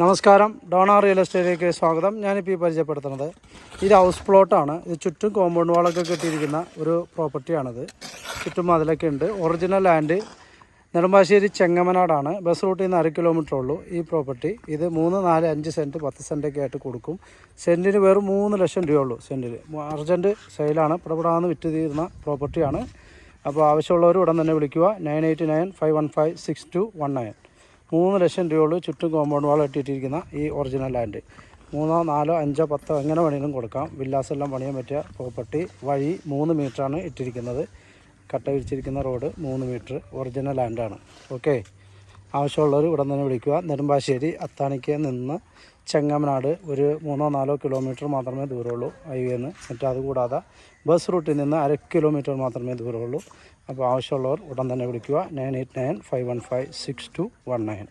നമസ്കാരം. Donna real എസ്റ്റേറ്റിലേക്ക് സ്വാഗതം. ഞാനിപ്പോൾ ഈ പരിചയപ്പെടുത്തുന്നത് ഇത് ഹൗസ് പ്ലോട്ടാണ്. ഇത് ചുറ്റും കോമ്പൗണ്ട് വാളൊക്കെ കെട്ടിയിരിക്കുന്ന ഒരു പ്രോപ്പർട്ടിയാണിത്. ചുറ്റും അതിലൊക്കെ ഉണ്ട്. ഒറിജിനൽ ലാൻഡ് നെടുമ്പാശ്ശേരി ചെങ്ങമനാടാണ്. ബസ് റൂട്ടിൽ നിന്ന് അര കിലോമീറ്റർ ഉള്ളൂ ഈ പ്രോപ്പർട്ടി. ഇത് മൂന്ന് നാല് അഞ്ച് സെന്റ് പത്ത് സെന്റൊക്കെ ആയിട്ട് കൊടുക്കും. സെന്റിന് വെറും മൂന്ന് ലക്ഷം രൂപയുള്ളൂ സെന്റിന് അർജന്റ് സെയിലാണ് പിടപെടാന്ന് വിറ്റ് തീരുന്ന പ്രോപ്പർട്ടിയാണ്. അപ്പോൾ ആവശ്യമുള്ളവർ ഉടൻ തന്നെ വിളിക്കുക. Nine eight nine five one five six two one nine. മൂന്ന് ലക്ഷം രൂപയുള്ളൂ ചുറ്റും കോമ്പൗണ്ട് വാൾ ഇട്ടിട്ടിരിക്കുന്ന ഈ ഒറിജിനൽ ലാൻഡ് മൂന്നോ നാലോ അഞ്ചോ പത്തോ എങ്ങനെ വേണമെങ്കിലും കൊടുക്കാം. വില്ലാസെല്ലാം പണിയാൻ പറ്റിയ പ്രോപ്പർട്ടി വഴി മൂന്ന് മീറ്ററാണ് ഇട്ടിരിക്കുന്നത്. കട്ട വിരിച്ചിരിക്കുന്ന റോഡ് മൂന്ന് മീറ്റർ ഒറിജിനൽ ലാൻഡാണ് ഓക്കെ ആവശ്യമുള്ളവർ ഉടൻ തന്നെ വിളിക്കുക. നെടുമ്പാശ്ശേരി അത്താണിക്ക് നിന്ന് ചെങ്ങമനാട് ഒരു മൂന്നോ നാലോ കിലോമീറ്റർ മാത്രമേ ദൂരമുള്ളൂ ഹൈവേന്ന്. എന്നിട്ട് അതുകൂടാതെ ബസ് റൂട്ടിൽ നിന്ന് അര കിലോമീറ്റർ മാത്രമേ ദൂരമുള്ളൂ. അപ്പോൾ ആവശ്യമുള്ളവർ ഉടൻ തന്നെ വിളിക്കുക. Nine eight nine five one five six two one nine